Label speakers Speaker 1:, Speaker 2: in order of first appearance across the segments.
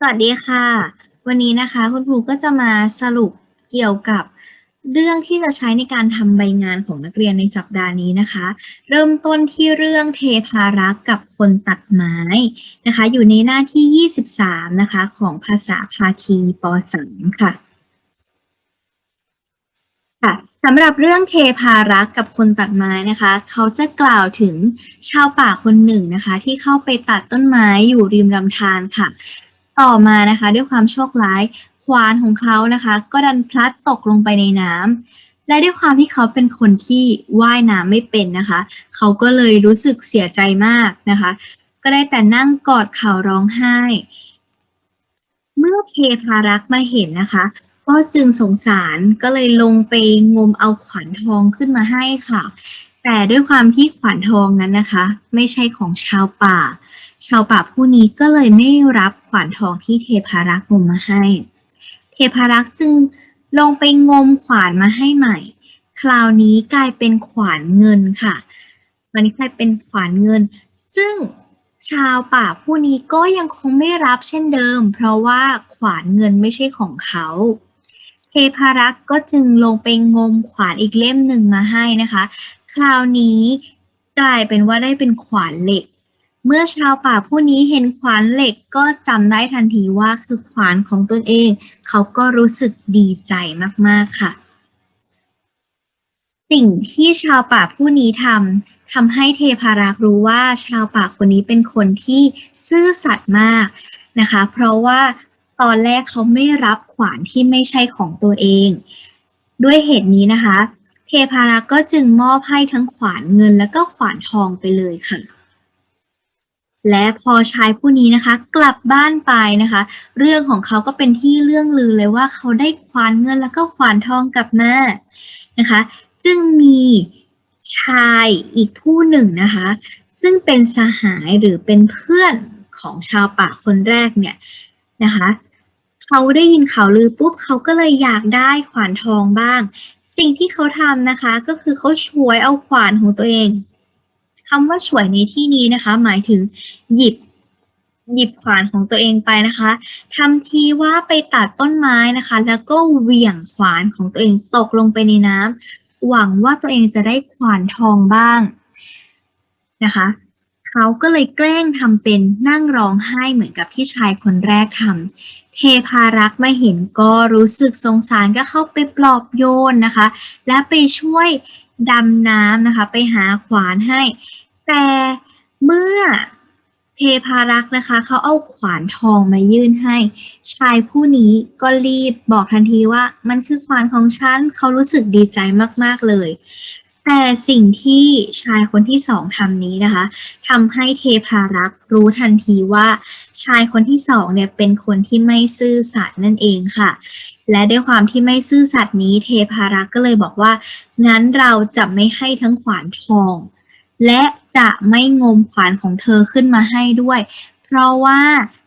Speaker 1: สวัสดีค่ะ วันนี้นะคะคุณครูก็จะมาสรุปเกี่ยวกับเรื่องที่จะใช้ในการทำใบงานของนักเรียนในสัปดาห์นี้นะคะ เริ่มต้นที่เรื่องเทพารักษ์กับคนตัดไม้นะคะ อยู่ในหน้าที่ 23 นะคะ ของภาษาพาทีป .3 ค่ะค่ะสำหรับเรื่องเทพารักษ์กับคนตัดไม้นะคะ เขาจะกล่าวถึงชาวป่าคนหนึ่งนะคะ ที่เข้าไปตัดต้นไม้อยู่ริมลำธารค่ะ ต่อมานะคะ ด้วยความโชคร้ายขวานของเขานะคะ ก็ดันพลัดตกลงไปในน้ำและด้วยความที่เขาเป็นคนที่ว่ายน้ำไม่เป็นนะคะ เขาก็เลยรู้สึกเสียใจมากนะคะ ก็ได้แต่นั่งกอดเข่าร้องไห้ เมื่อเทพารักษ์มาเห็นนะคะก็จึงสงสารก็เลยลงไปงมเอาขวานทองขึ้นมาให้ค่ะ แต่ด้วยความที่ขวานทองนั้นนะคะ ไม่ใช่ของชาวป่า ชาวป่าผู้นี้ก็เลยไม่รับขวานทองที่เทพารักษ์งมมาให้ เทพารักษ์จึงลงไปงมขวานมาให้ใหม่ คราวนี้กลายเป็นขวานเงินค่ะวันนี้กลายเป็นขวานเงิน ซึ่งชาวป่าผู้นี้ก็ยังคงไม่รับเช่นเดิม เพราะว่าขวานเงินไม่ใช่ของเขาเทพารักษ์ก็จึงลงไปงมขวานอีกเล่มหนึ่งมาให้นะคะ คราวนี้กลายเป็นว่าได้เป็นขวานเหล็ก เมื่อชาวป่าผู้นี้เห็นขวานเหล็กก็จำได้ทันทีว่าคือขวานของตนเอง เขาก็รู้สึกดีใจมากๆค่ะ สิ่งที่ชาวป่าผู้นี้ทำทำให้เทพารักษ์รู้ว่าชาวป่าคนนี้เป็นคนที่ซื่อสัตย์มากนะคะ เพราะว่าตอนแรกเขาไม่รับขวานที่ไม่ใช่ของตัวเอง ด้วยเหตุนี้นะคะ เทพารักษ์ก็จึงมอบให้ทั้งขวานเงินและก็ขวานทองไปเลยค่ะ และพอชายผู้นี้นะคะ กลับบ้านไปนะคะ เรื่องของเขาก็เป็นที่เรื่องลือเลยว่าเขาได้ขวานเงินแล้วก็ขวานทองกลับมานะคะ จึงมีชายอีกผู้หนึ่งนะคะ ซึ่งเป็นสหายหรือเป็นเพื่อนของชาวป่าคนแรกเนี่ยนะคะเขาได้ยินข่าวลือปุ๊บเขาก็เลยอยากได้ขวานทองบ้าง สิ่งที่เขาทำนะคะ ก็คือเขาฉวยเอาขวานของตัวเอง คำว่าฉวยในที่นี้นะคะ หมายถึงหยิบหยิบขวานของตัวเองไปนะคะทำทีว่าไปตัดต้นไม้นะคะ แล้วก็เหวี่ยงขวานของตัวเองตกลงไปในน้ำหวังว่าตัวเองจะได้ขวานทองบ้างนะคะ เขาก็เลยแกล้งทำเป็นนั่งร้องไห้เหมือนกับที่ชายคนแรกทำเทพารักษ์มาเห็นก็รู้สึกสงสารก็เข้าไปปลอบโยนนะคะ และไปช่วย ดำน้ำนะคะ ไปหาขวานให้ แต่เมื่อเทพารักษ์นะคะเขาเอาขวานทองมายื่นให้ ชายผู้นี้ก็รีบบอกทันทีว่า มันคือขวานของฉันเขารู้สึกดีใจมากๆเลย แต่สิ่งที่ชายคนที่สองทำนี้นะคะทำให้เทพารักษ์รู้ทันทีว่าชายคนที่สองเนี่ยเป็นคนที่ไม่ซื่อสัตย์นั่นเองค่ะ และด้วยความที่ไม่ซื่อสัตย์นี้ เทพารักษ์ก็เลยบอกว่า งั้นเราจะไม่ให้ทั้งขวานทอง และจะไม่งมขวานของเธอขึ้นมาให้ด้วย เพราะว่า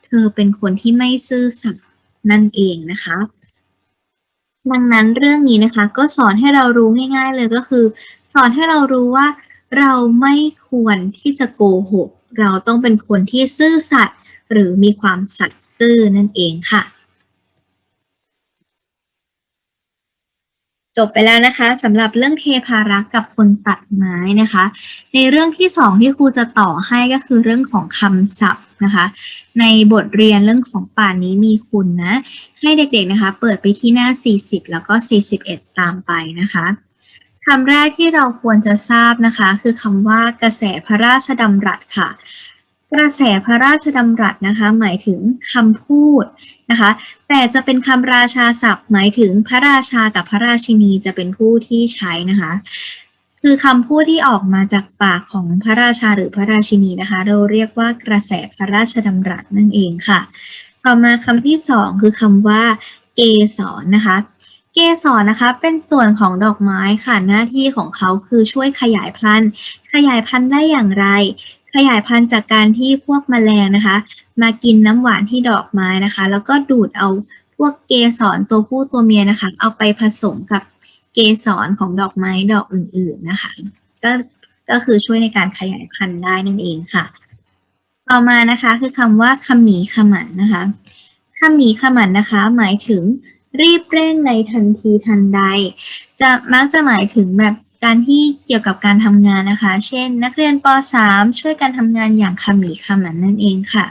Speaker 1: เธอเป็นคนที่ไม่ซื่อสัตย์นั่นเองนะคะดังนั้นเรื่องนี้นะคะก็สอนให้เรารู้ง่าย ๆ เลยก็คือ สอนให้เรารู้ว่า เราไม่ควรที่จะโกหก เราต้องเป็นคนที่ซื่อสัตย์หรือมีความสัตย์ซื่อนั่นเองค่ะ จบไปแล้วนะคะสำหรับเรื่องเทพารักษ์กับคนตัดไม้นะคะ ในเรื่องที่สองที่ครูจะต่อให้ก็คือเรื่องของคำศัพท์นะคะ ในบทเรียนเรื่องของป่านนี้มีคุณนะ ให้เด็กๆนะคะ เปิดไปที่หน้า 40 แล้วก็ 41 ตามไปนะคะ คำแรกที่เราควรจะทราบนะคะ คือคำว่ากระแสพระราชดำรัสค่ะ กระแสพระราชดำรัสนะคะ หมายถึงคำพูดนะคะ แต่จะเป็นคำราชาศัพท์ หมายถึงพระราชากับพระราชินีจะเป็นผู้ที่ใช้นะคะ คือคำพูดที่ออกมาจากปากของพระราชาหรือพระราชินีนะคะ เราเรียกว่ากระแสพระราชดำรัสนั่นเองค่ะ ต่อมาคำที่สองคือคำว่าเกสรนะคะ เกสรนะคะเป็นส่วนของดอกไม้ค่ะหน้าที่ของเขาคือช่วยขยายพันธุ์ ขยายพันธุ์ได้อย่างไร ขยายพันธุ์จากการที่พวกแมลงนะคะ มากินน้ำหวานที่ดอกไม้นะคะ แล้วก็ดูดเอาพวกเกสรตัวผู้ตัวเมียนะคะ เอาไปผสมกับเกสรของดอกไม้ดอกอื่นๆนะคะ ก็ก็คือช่วยในการขยายพันธุ์ได้นั่นเองค่ะ ต่อมานะคะคือคำว่าขมีขมันนะคะขมีขมันนะคะ หมายถึง รีบเร่งในทันทีทันใด จะมักจะหมายถึงแบบการที่เกี่ยวกับการทำงานนะคะ เช่น นักเรียนป .3 ช่วยกันทำงานอย่างขมีขมันนั่นเองค่ะ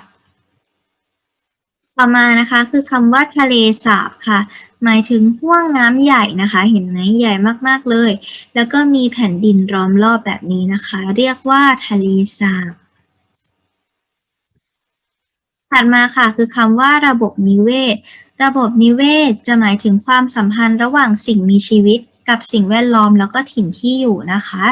Speaker 1: ต่อมานะคะคือคำว่าทะเลสาบค่ะ หมายถึงห้วงน้ำใหญ่นะคะ เห็นไหมใหญ่มากๆเลย แล้วก็มีแผ่นดินล้อมรอบแบบนี้นะคะ เรียกว่าทะเลสาบถัดมาค่ะคือคำว่าระบบนิเวศ ระบบนิเวศจะหมายถึงความสัมพันธ์ระหว่างสิ่งมีชีวิต กับสิ่งแวดล้อมแล้วก็ถิ่นที่อยู่นะคะ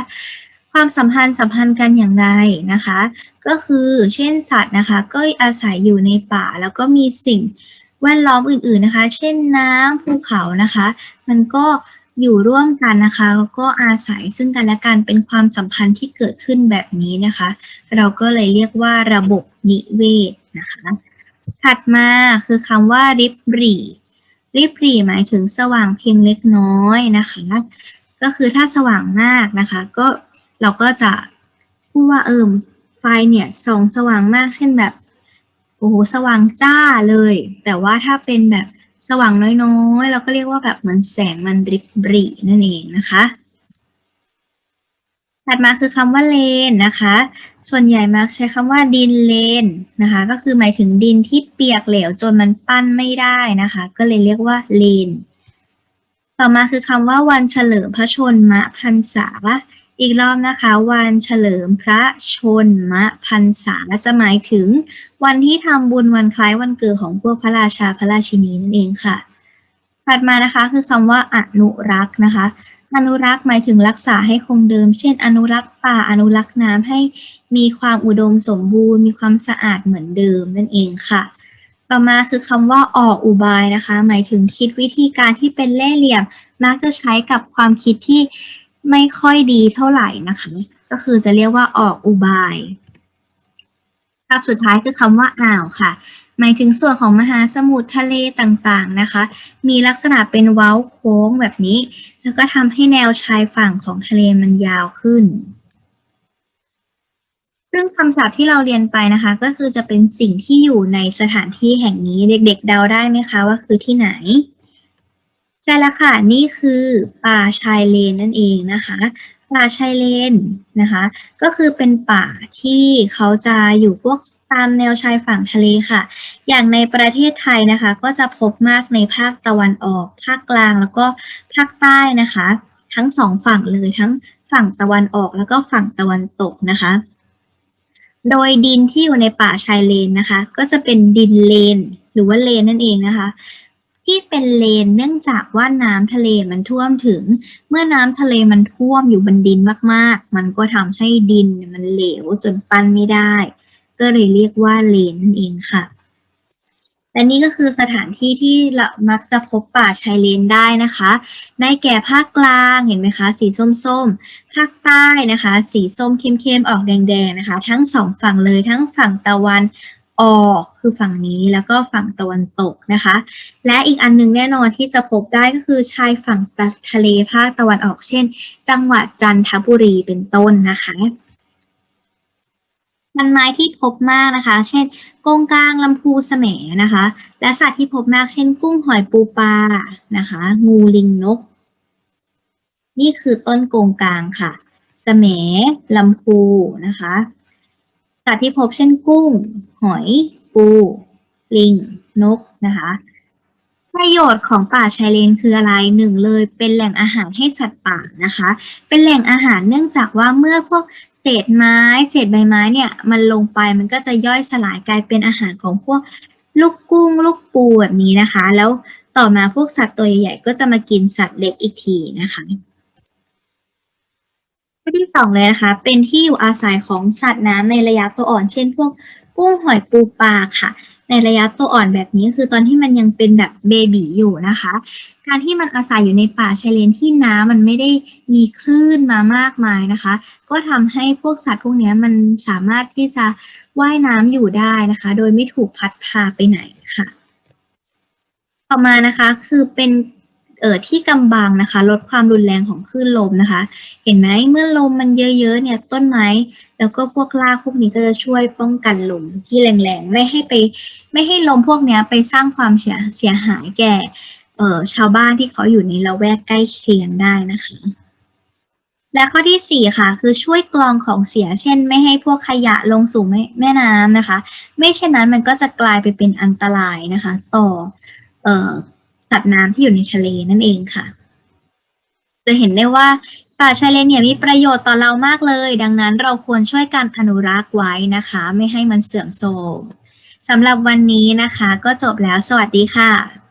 Speaker 1: ความสัมพันธ์สัมพันธ์กันอย่างไรนะคะ ก็คือเช่นสัตว์นะคะ ก็อาศัยอยู่ในป่า แล้วก็มีสิ่งแวดล้อมอื่น ๆนะคะ เช่นน้ำภูเขานะคะ มันก็อยู่ร่วมกันนะคะแล้วก็อาศัยซึ่งกันและกันเป็นความสัมพันธ์ที่เกิดขึ้นแบบนี้นะคะ เราก็เลยเรียกว่าระบบนิเวศนะคะ ถัดมาคือคำว่าริบรี่ริบรี่หมายถึงสว่างเพียงเล็กน้อยนะคะ ก็คือถ้าสว่างมากนะคะ ก็เราก็จะพูดว่าเอิมไฟเนี่ยส่องสว่างมากเช่นแบบโอ้โหสว่างจ้าเลย แต่ว่าถ้าเป็นแบบสว่างน้อยๆ เราก็เรียกว่าแบบเหมือนแสงมันริบรี่นั่นเองนะคะ ถัดมาคือคำว่าเลนนะคะ ส่วนใหญ่มักใช้คำว่าดินเลนนะคะ ก็คือหมายถึงดินที่เปียกเหลวจนมันปั้นไม่ได้นะคะ ก็เลยเรียกว่าเลน ต่อมาคือคำว่าวันเฉลิมพระชนมพรรษา อีกรอบนะคะ วันเฉลิมพระชนมพรรษาจะหมายถึง วันที่ทำบุญวันคล้ายวันเกิดของพวกพระราชาพระราชินีนั่นเองค่ะ ถัดมานะคะคือคำว่าอนุรักษ์นะคะ อนุรักษ์หมายถึงรักษาให้คงเดิม เช่น อนุรักษ์ป่าอนุรักษ์น้ำให้มีความอุดมสมบูรณ์ มีความสะอาดเหมือนเดิมนั่นเองค่ะ ต่อมาคือคำว่าออกอุบายนะคะ หมายถึงคิดวิธีการที่เป็นเล่ห์เหลี่ยมมักจะใช้กับความคิดที่ไม่ค่อยดีเท่าไหร่นะคะ ก็คือจะเรียกว่าออกอุบายคำสุดท้ายคือคำว่าอ่าวค่ะ หมายถึงส่วนของมหาสมุทรทะเลต่างๆนะคะ มีลักษณะเป็นเว้าโค้งแบบนี้ แล้วก็ทำให้แนวชายฝั่งของทะเลมันยาวขึ้น ซึ่งคำศัพท์ที่เราเรียนไปนะคะ ก็คือจะเป็นสิ่งที่อยู่ในสถานที่แห่งนี้เด็กๆ เดาได้ไหมคะว่าคือที่ไหนใช่แล้วค่ะ นี่คือป่าชายเลนนั่นเองนะคะ ป่าชายเลนนะคะ ก็คือเป็นป่าที่เขาจะอยู่พวกตามแนวชายฝั่งทะเลค่ะ อย่างในประเทศไทยนะคะ ก็จะพบมากในภาคตะวันออก ภาคกลางแล้วก็ภาคใต้นะคะ ทั้งสองฝั่งเลยทั้งฝั่งตะวันออกแล้วก็ฝั่งตะวันตกนะคะ โดยดินที่อยู่ในป่าชายเลนนะคะ ก็จะเป็นดินเลน หรือว่าเลนนั่นเองนะคะ ที่เป็นเลนเนื่องจากว่าน้ำทะเลมันท่วมถึง เมื่อน้ำทะเลมันท่วมอยู่บนดินมากๆ มันก็ทำให้ดินมันเหลวจนปั้นไม่ได้ ก็เลยเรียกว่าเลนนั่นเองค่ะและนี่ก็คือสถานที่ที่เรามักจะพบป่าชายเลนได้นะคะ ได้แก่ภาคกลางเห็นไหมคะ สีส้มๆ ภาคใต้นะคะ สีส้มเข้มๆ ออกแดงๆ นะคะ ทั้งสองฝั่งเลยทั้งฝั่งตะวัน ออกคือฝั่งนี้แล้วก็ฝั่งตะวันตกนะคะ และอีกอันหนึงแน่นอนที่จะพบได้ก็คือชายฝั่งทะเลภาคตะวันออกเช่น จังหวัดจันทบุรีเป็นต้นนะคะพันไม้ที่พบมากนะคะ เช่นกงกลางลำพูแสมนะคะ และสัตว์ที่พบมากเช่น กุ้งหอยปูปลานะคะ งูลิงนก นี่คือต้นกงกลางค่ะแสมลำพูนะคะ สัตว์ที่พบเช่นกุ้ง หอย ปู ลิง นกนะคะประโยชน์ของป่าชายเลนคืออะไรหนึ่งเลย เป็นแหล่งอาหารให้สัตว์ป่านะคะ เป็นแหล่งอาหารเนื่องจากว่าเมื่อพวกเศษไม้ เศษใบไม้เนี่ย มันลงไปมันก็จะย่อยสลายกลายเป็นอาหารของพวกลูกกุ้ง ลูกปูแบบนี้นะคะ แล้วต่อมาพวกสัตว์ตัวใหญ่ๆก็จะมากินสัตว์เล็กอีกทีนะคะ ข้อที่สองเลยนะคะ เป็นที่อยู่อาศัยของสัตว์น้ำในระยะตัวอ่อน เช่น พวกกุ้งหอยปูปลาค่ะ ในระยะตัวอ่อนแบบนี้คือตอนที่มันยังเป็นแบบเบบีอยู่นะคะ การที่มันอาศัยอยู่ในป่าชายเลนที่น้ำมันไม่ได้มีคลื่นมามากมายนะคะ ก็ทำให้พวกสัตว์พวกนี้มันสามารถที่จะว่ายน้ำอยู่ได้นะคะ โดยไม่ถูกพัดพาไปไหนค่ะ ต่อมานะคะคือเป็น เอ่อที่กำบังนะคะ ลดความรุนแรงของคลื่นลมนะคะ เห็นไหมเมื่อลมมันเยอะๆเนี่ยต้นไม้ แล้วก็พวกรากพวกนี้ก็จะช่วยป้องกันลมที่แรงๆไม่ให้ไป ไม่ให้ลมพวกนี้ไปสร้างความเสียเสียหายแก่เอ่อชาวบ้านที่เขาอยู่ในละแวกใกล้เคียงได้นะคะ และข้อที่สี่ค่ะ คือช่วยกรองของเสีย เช่น ไม่ให้พวกขยะลงสู่แม่แม่น้ำนะคะ ไม่เช่นนั้นมันก็จะกลายไปเป็นอันตรายนะคะ ต่อเอ่อ สัตว์น้ำที่อยู่ในทะเลนั่นเองค่ะ จะเห็นได้ว่าป่าชายเลนเนี่ยมีประโยชน์ต่อเรามากเลย ดังนั้นเราควรช่วยกันอนุรักษ์ไว้นะคะ ไม่ให้มันเสื่อมโทรมสำหรับวันนี้นะคะ ก็จบแล้วสวัสดีค่ะ